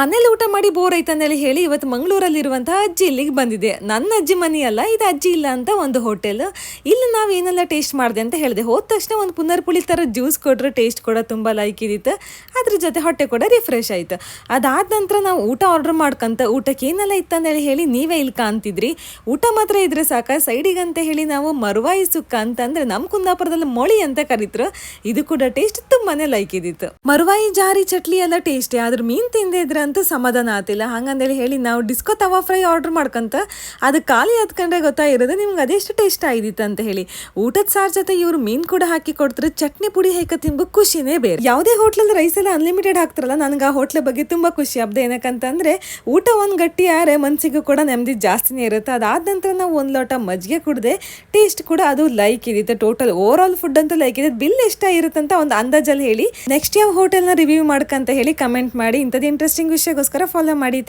ಮನೇಲಿ ಊಟ ಮಾಡಿ ಬೋರ್ ಐತಂದೇಳಿ ಹೇಳಿ ಇವತ್ತು ಮಂಗಳೂರಲ್ಲಿರುವಂತಹ ಅಜ್ಜಿ ಇಲ್ಲಿಗೆ ಬಂದಿದೆ ನನ್ನ ಅಜ್ಜಿ ಮನೆ ಅಲ್ಲ, ಇದು ಅಜ್ಜಿ ಇಲ್ಲ ಅಂತ ಒಂದು ಹೋಟೆಲ್ ಇಲ್ಲಿ ನಾವು ಏನೆಲ್ಲ ಟೇಸ್ಟ್ ಮಾಡಿದೆ ಅಂತ ಹೇಳಿದೆ. ಹೋದ ತಕ್ಷಣ ಒಂದು ಪುನರ್ಪುಳಿ ಥರ ಜ್ಯೂಸ್ ಕೊಟ್ಟರೆ ಟೇಸ್ಟ್ ಕೂಡ ತುಂಬ ಲೈಕ್ ಇದ್ದಿತ್ತು ಅದ್ರ ಜೊತೆ ಹೊಟ್ಟೆ ಕೂಡ ರಿಫ್ರೆಶ್ ಆಯ್ತು. ಅದಾದ ನಂತರ ನಾವು ಊಟ ಆರ್ಡರ್ ಮಾಡ್ಕೊಂತ ಊಟಕ್ಕೆ ಏನೆಲ್ಲ ಇತ್ತಂದೇಳಿ ಹೇಳಿ ನೀವೇ ಇಲ್ಲಿ ಕಾಣ್ತಿದ್ರಿ. ಊಟ ಮಾತ್ರ ಇದ್ರೆ ಸಾಕ? ಸೈಡಿಗಂತ ಹೇಳಿ ನಾವು ಮರುವಾಯಿ ಸುಕ್ಕ ಅಂತಂದ್ರೆ ನಮ್ಮ ಕುಂದಾಪುರದಲ್ಲಿ ಮೊಳಿ ಅಂತ ಕರೀತರು. ಇದು ಕೂಡ ಟೇಸ್ಟ್ ತುಂಬಾನೇ ಲೈಕ್ ಇದ್ದಿತ್ತು ಮರುವಾಯಿ ಜಾರಿ ಚಟ್ಲಿ ಎಲ್ಲ ಟೇಸ್ಟಿ ಆದ್ರೆ ಮೀನ್ ತಿಂದೇ ಅಂತೂ ಸಮಾಧಾನ ಆತಿಲ್ಲ. ಹಂಗಂದೇಳಿ ಹೇಳಿ, ನಾವು ಡಿಸ್ಕೋ ತವಾ ಫ್ರೈ ಆರ್ಡರ್ ಮಾಡ್ಕೊಂತ ಅದು ಖಾಲಿ ಹತ್ಕೊಂಡ್ರೆ ಗೊತ್ತಾಗಿರೋದು ನಿಮ್ಗೆ ಅದೆಷ್ಟು ಟೇಸ್ಟ್ ಆಗಿತ್ತು ಅಂತ ಹೇಳಿ. ಊಟದ ಸಾರ್ ಜೊತೆ ಇವರು ಮೀನು ಕೂಡ ಹಾಕಿ ಕೊಡ್ತಾರೆ ಚಟ್ನಿ ಪುಡಿ ಹೇಗೆ ತಿಂಬ ಖುಷಿನೇ ಬೇರೆ. ಯಾವುದೇ ಹೋಟ್ಲಲ್ಲಿ ರೈಸ್ ಎಲ್ಲ ಅನ್ಲಿಮಿಟೆಡ್ ಹಾಕ್ತಾರಲ್ಲ, ನನಗೆ ಆ ಹೋಟ್ಲ ಬಗ್ಗೆ ತುಂಬ ಖುಷಿ. ಹಬ್ಬದ ಏನಕ್ಕಂತಂದರೆ ಊಟ ಒಂದು ಗಟ್ಟಿ ಆರೆ ಮನ್ಸಿಗೂ ಕೂಡ ನೆಮ್ಮದಿ ಜಾಸ್ತಿನೇ ಇರುತ್ತೆ. ಅದಾದ ನಂತರ ನಾವು ಒಂದು ಲೋಟ ಮಜ್ಜಿಗೆ ಕುಡಿದೆ ಟೇಸ್ಟ್ ಕೂಡ ಅದು ಲೈಕ್ ಇದಿತ್ತು. ಟೋಟಲ್ ಓವರ್ ಆಲ್ ಫುಡ್ ಅಂತೂ ಲೈಕ್ ಇದೆ ಬಿಲ್ ಎಷ್ಟ ಇರುತ್ತೆ ಅಂತ ಒಂದು ಅಂದಾಜಲ್ಲಿ ಹೇಳಿ ನೆಕ್ಸ್ಟ್ ಯಾವ ಹೋಟೆಲ್ನ ರಿವ್ಯೂ ಮಾಡ್ಕಂತ ಹೇಳಿ ಕಮೆಂಟ್ ಮಾಡಿ. ಇಂಥದ್ದು ಇಂಟ್ರೆಸ್ಟಿಂಗ್ ವಿಷಯಗೋಸ್ಕರ ಫಾಲೋ ಮಾಡಿ.